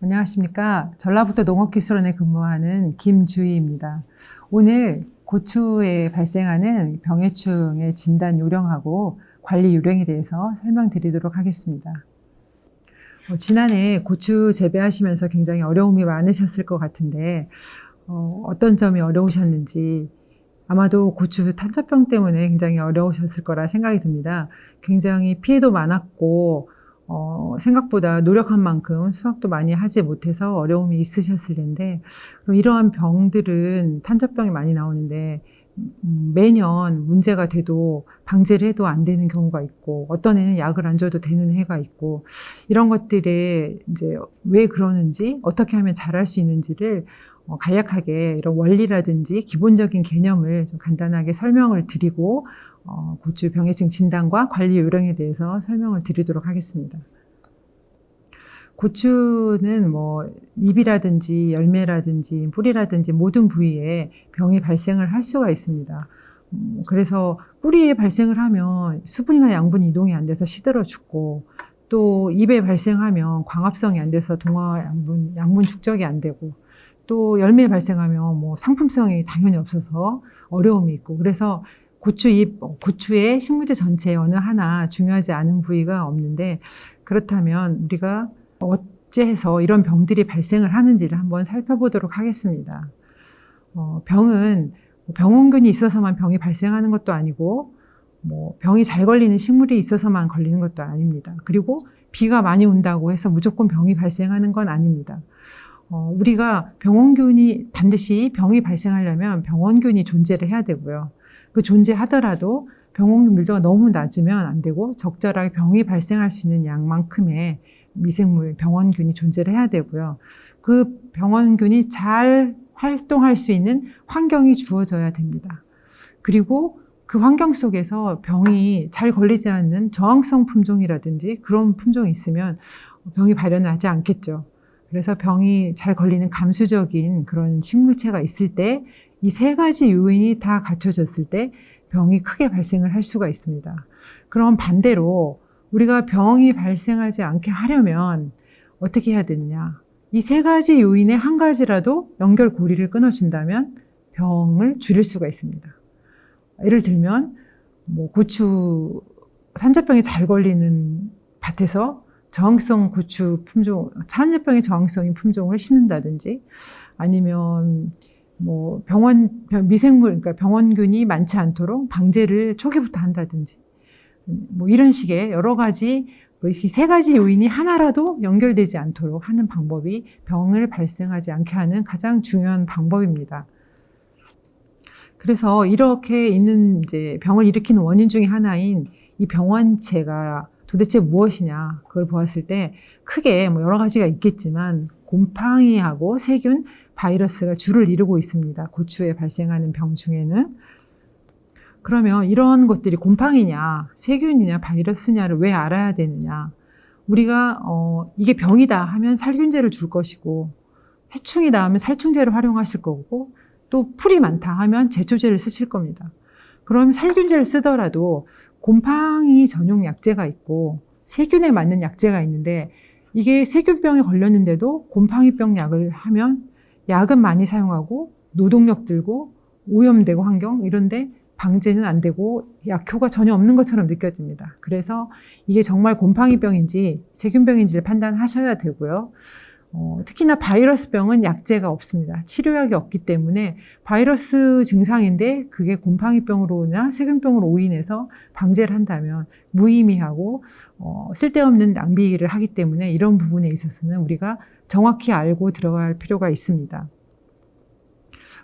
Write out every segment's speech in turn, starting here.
안녕하십니까. 전라북도 농업기술원에 근무하는 김주희입니다. 오늘 고추에 발생하는 병해충의 진단 요령하고 관리 요령에 대해서 설명드리도록 하겠습니다. 어, 지난해 고추 재배하시면서 굉장히 어려움이 많으셨을 것 같은데 어, 어떤 점이 어려우셨는지 아마도 고추 탄저병 때문에 굉장히 어려우셨을 거라 생각이 듭니다. 굉장히 피해도 많았고 어, 생각보다 노력한 만큼 수확도 많이 하지 못해서 어려움이 있으셨을 텐데, 그럼 이러한 병들은 탄저병이 많이 나오는데, 음, 매년 문제가 돼도 방제를 해도 안 되는 경우가 있고, 어떤 애는 약을 안 줘도 되는 해가 있고, 이런 것들에 이제 왜 그러는지, 어떻게 하면 잘할 수 있는지를 어, 간략하게 이런 원리라든지 기본적인 개념을 좀 간단하게 설명을 드리고, 어, 고추 병해충 진단과 관리 요령에 대해서 설명을 드리도록 하겠습니다. 고추는 뭐 잎이라든지 열매라든지 뿌리라든지 모든 부위에 병이 발생을 할 수가 있습니다. 음, 그래서 뿌리에 발생을 하면 수분이나 양분이 이동이 안 돼서 시들어 죽고 또 잎에 발생하면 광합성이 안 돼서 동화 양분, 양분 축적이 안 되고 또 열매에 발생하면 뭐 상품성이 당연히 없어서 어려움이 있고 그래서 고추 잎, 고추의 식물제 전체에 어느 하나 중요하지 않은 부위가 없는데 그렇다면 우리가 어째서 이런 병들이 발생을 하는지를 한번 살펴보도록 하겠습니다. 어, 병은 병원균이 있어서만 병이 발생하는 것도 아니고 뭐 병이 잘 걸리는 식물이 있어서만 걸리는 것도 아닙니다. 그리고 비가 많이 온다고 해서 무조건 병이 발생하는 건 아닙니다. 어, 우리가 병원균이 반드시 병이 발생하려면 병원균이 존재를 해야 되고요. 그 존재하더라도 병원균 밀도가 너무 낮으면 안 되고 적절하게 병이 발생할 수 있는 양만큼의 미생물 병원균이 존재를 해야 되고요. 그 병원균이 잘 활동할 수 있는 환경이 주어져야 됩니다. 그리고 그 환경 속에서 병이 잘 걸리지 않는 저항성 품종이라든지 그런 품종이 있으면 병이 발현하지 않겠죠. 그래서 병이 잘 걸리는 감수적인 그런 식물체가 있을 때 이 세 가지 요인이 다 갖춰졌을 때 병이 크게 발생을 할 수가 있습니다. 그럼 반대로 우리가 병이 발생하지 않게 하려면 어떻게 해야 되느냐? 이 세 가지 요인의 한 가지라도 연결고리를 끊어준다면 병을 줄일 수가 있습니다. 예를 들면, 뭐, 고추, 산자병이 잘 걸리는 밭에서 저항성 고추 품종, 산자병의 저항성인 품종을 심는다든지, 아니면 뭐 병원 미생물 그러니까 병원균이 많지 않도록 방제를 초기부터 한다든지 뭐 이런 식의 여러 가지 이세 가지 요인이 하나라도 연결되지 않도록 하는 방법이 병을 발생하지 않게 하는 가장 중요한 방법입니다. 그래서 이렇게 있는 이제 병을 일으키는 원인 중에 하나인 이 병원체가 도대체 무엇이냐 그걸 보았을 때 크게 뭐 여러 가지가 있겠지만 곰팡이하고 세균, 바이러스가 주를 이루고 있습니다. 고추에 발생하는 병 중에는. 그러면 이런 것들이 곰팡이냐, 세균이냐, 바이러스냐를 왜 알아야 되느냐. 우리가, 어, 이게 병이다 하면 살균제를 줄 것이고, 해충이다 하면 살충제를 활용하실 거고, 또 풀이 많다 하면 제초제를 쓰실 겁니다. 그럼 살균제를 쓰더라도 곰팡이 전용 약제가 있고, 세균에 맞는 약제가 있는데, 이게 세균병에 걸렸는데도 곰팡이병 약을 하면 약은 많이 사용하고 노동력 들고 오염되고 환경 이런데 방제는 안 되고 약효가 전혀 없는 것처럼 느껴집니다. 그래서 이게 정말 곰팡이병인지 세균병인지를 판단하셔야 되고요. 어, 특히나 바이러스병은 약제가 없습니다. 치료약이 없기 때문에 바이러스 증상인데 그게 곰팡이병으로나 세균병으로 오인해서 방제를 한다면 무의미하고 어, 쓸데없는 낭비를 하기 때문에 이런 부분에 있어서는 우리가 정확히 알고 들어갈 필요가 있습니다.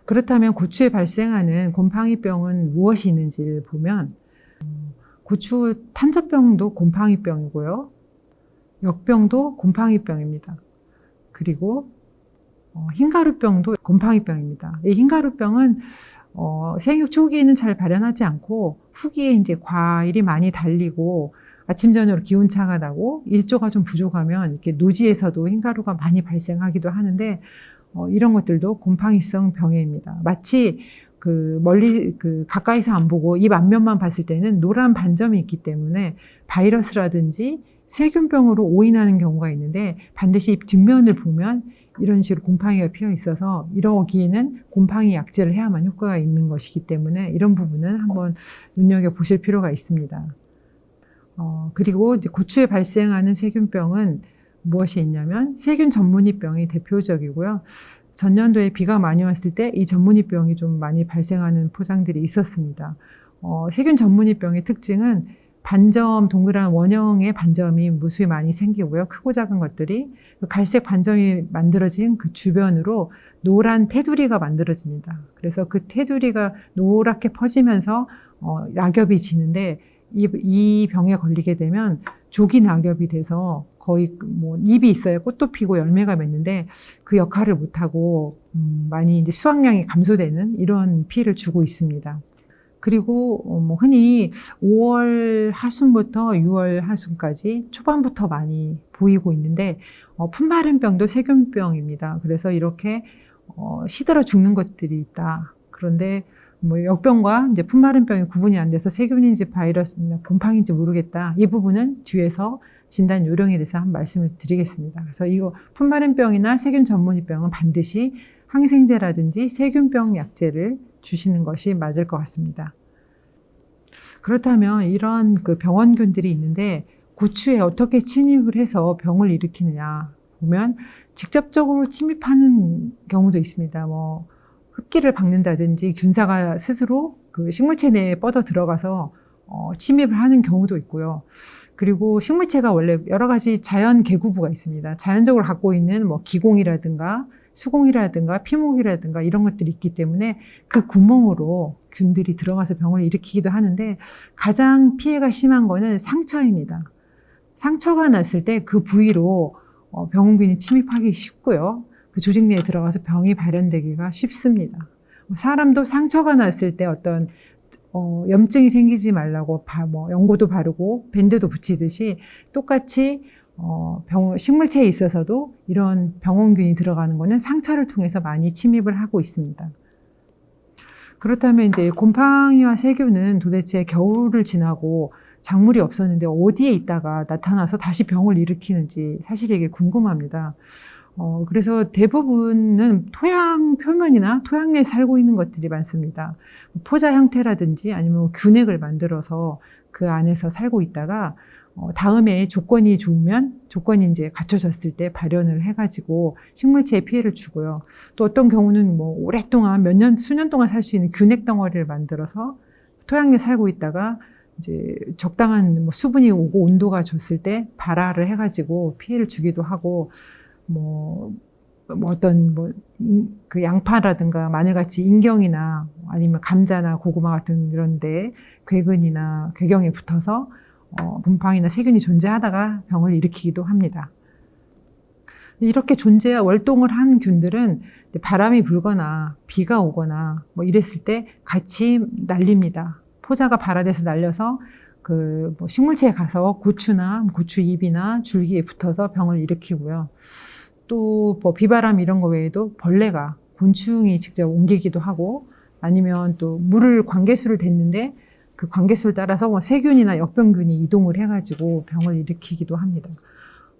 그렇다면 고추에 발생하는 곰팡이병은 무엇이 있는지를 보면 고추 탄저병도 곰팡이병이고요. 역병도 곰팡이병입니다. 그리고 어, 흰가루병도 곰팡이병입니다. 이 흰가루병은 어, 생육 초기에는 잘 발현하지 않고 후기에 이제 과일이 많이 달리고 아침 저녁으로 기온 차가 나고 일조가 좀 부족하면 이렇게 노지에서도 흰가루가 많이 발생하기도 하는데 어, 이런 것들도 곰팡이성 병해입니다. 마치 그 멀리 그 가까이서 안 보고 입 앞면만 봤을 때는 노란 반점이 있기 때문에 바이러스라든지 세균병으로 오인하는 경우가 있는데 반드시 입 뒷면을 보면 이런 식으로 곰팡이가 피어 있어서 이러기에는 곰팡이 약제를 해야만 효과가 있는 것이기 때문에 이런 부분은 한번 눈여겨 보실 필요가 있습니다. 어, 그리고 이제 고추에 발생하는 세균병은 무엇이 있냐면 세균 전문이병이 대표적이고요. 전년도에 비가 많이 왔을 때 이 전문이병이 좀 많이 발생하는 포장들이 있었습니다. 어, 세균 전문이병의 특징은 반점 동그란 원형의 반점이 무수히 많이 생기고요. 크고 작은 것들이 그 갈색 반점이 만들어진 그 주변으로 노란 테두리가 만들어집니다. 그래서 그 테두리가 노랗게 퍼지면서 어, 낙엽이 지는데 이, 이 병에 걸리게 되면 조기 낙엽이 돼서 거의 뭐 잎이 있어야 꽃도 피고 열매가 맺는데 그 역할을 못하고 음, 많이 이제 수확량이 감소되는 이런 피해를 주고 있습니다. 그리고 어, 뭐 흔히 5월 하순부터 6월 하순까지 초반부터 많이 보이고 있는데 어, 품마른병도 세균병입니다. 그래서 이렇게 어, 시들어 죽는 것들이 있다. 그런데 뭐 역병과 이제 품마른병이 구분이 안 돼서 세균인지 바이러스나 곰팡이인지 모르겠다. 이 부분은 뒤에서 진단 요령에 대해서 한 말씀을 드리겠습니다. 그래서 이거 품마른병이나 세균 전문이병은 반드시 항생제라든지 세균병 약제를 주시는 것이 맞을 것 같습니다. 그렇다면 이런 그 병원균들이 있는데 고추에 어떻게 침입을 해서 병을 일으키느냐 보면 직접적으로 침입하는 경우도 있습니다. 뭐 흡기를 박는다든지 균사가 스스로 그 식물체 내에 뻗어 들어가서 어, 침입을 하는 경우도 있고요. 그리고 식물체가 원래 여러 가지 자연 개구부가 있습니다. 자연적으로 갖고 있는 뭐 기공이라든가 수공이라든가 피목이라든가 이런 것들이 있기 때문에 그 구멍으로 균들이 들어가서 병을 일으키기도 하는데 가장 피해가 심한 거는 상처입니다. 상처가 났을 때 그 부위로 어, 병원균이 침입하기 쉽고요. 그 조직 내에 들어가서 병이 발현되기가 쉽습니다. 사람도 상처가 났을 때 어떤 어, 염증이 생기지 말라고 바, 뭐 연고도 바르고 밴드도 붙이듯이 똑같이 어, 병, 식물체에 있어서도 이런 병원균이 들어가는 것은 상처를 통해서 많이 침입을 하고 있습니다. 그렇다면 이제 곰팡이와 세균은 도대체 겨울을 지나고 작물이 없었는데 어디에 있다가 나타나서 다시 병을 일으키는지 사실 이게 궁금합니다. 어, 그래서 대부분은 토양 표면이나 토양 내에 살고 있는 것들이 많습니다. 포자 형태라든지 아니면 균핵을 만들어서 그 안에서 살고 있다가 어, 다음에 조건이 좋으면 조건이 이제 갖춰졌을 때 발현을 해가지고 식물체에 피해를 주고요. 또 어떤 경우는 뭐 오랫동안 몇 년, 수년 동안 살 수 있는 균핵 덩어리를 만들어서 토양 내에 살고 있다가 이제 적당한 뭐 수분이 오고 온도가 줬을 때 발화를 해가지고 피해를 주기도 하고 뭐, 뭐 어떤 뭐 그 양파라든가 마늘같이 인경이나 아니면 감자나 고구마 같은 이런데 괴근이나 괴경에 붙어서 어, 곰팡이나 세균이 존재하다가 병을 일으키기도 합니다. 이렇게 존재 월동을 한 균들은 바람이 불거나 비가 오거나 뭐 이랬을 때 같이 날립니다. 포자가 발화돼서 날려서 그 뭐 식물체에 가서 고추나 고추 잎이나 줄기에 붙어서 병을 일으키고요. 또 뭐 비바람 이런 거 외에도 벌레가 곤충이 직접 옮기기도 하고 아니면 또 물을 관계수를 댔는데 그 관계수를 따라서 뭐 세균이나 역병균이 이동을 해가지고 병을 일으키기도 합니다.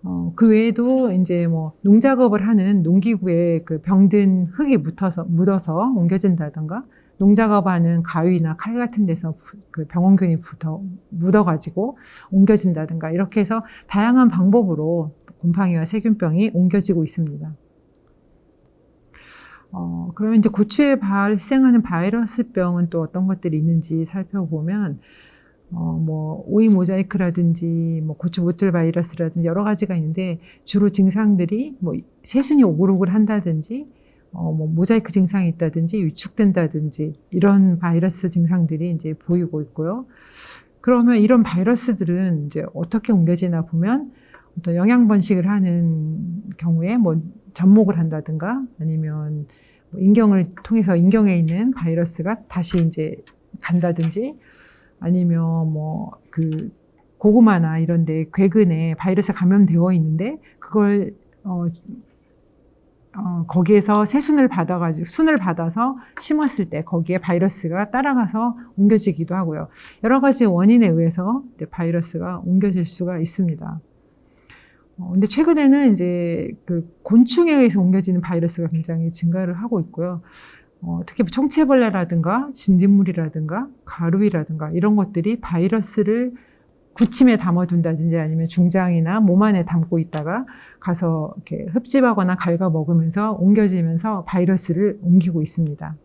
어, 그 외에도 이제 뭐 농작업을 하는 농기구에 그 병든 흙이 묻어서, 묻어서 옮겨진다던가 농작업하는 가위나 칼 같은 데서 그 병원균이 붙어, 묻어가지고 옮겨진다든가 이렇게 해서 다양한 방법으로 곰팡이와 세균병이 옮겨지고 있습니다. 어, 그러면 이제 고추에 발생하는 바이러스병은 또 어떤 것들이 있는지 살펴보면, 어, 뭐, 오이 모자이크라든지, 뭐, 고추 모틀 바이러스라든지 여러 가지가 있는데, 주로 증상들이 뭐, 세순이 오글오글 한다든지, 어, 뭐, 모자이크 증상이 있다든지, 위축된다든지, 이런 바이러스 증상들이 이제 보이고 있고요. 그러면 이런 바이러스들은 이제 어떻게 옮겨지나 보면, 어떤 영양 번식을 하는 경우에 뭐, 접목을 한다든가, 아니면 뭐 인경을 통해서 인경에 있는 바이러스가 다시 이제 간다든지 아니면 뭐 그 고구마나 이런데 괴근에 바이러스 감염되어 있는데 그걸 어 어, 거기에서 새순을 받아가지고 순을 받아서 심었을 때 거기에 바이러스가 따라가서 옮겨지기도 하고요. 여러 가지 원인에 의해서 바이러스가 옮겨질 수가 있습니다. 어, 근데 최근에는 이제 그 곤충에 의해서 옮겨지는 바이러스가 굉장히 증가를 하고 있고요. 어, 특히 청체벌레라든가 진딧물이라든가 가루이라든가 이런 것들이 바이러스를 구침에 담아둔다든지 아니면 중장이나 몸 안에 담고 있다가 가서 이렇게 흡집하거나 갉아 먹으면서 옮겨지면서 바이러스를 옮기고 있습니다.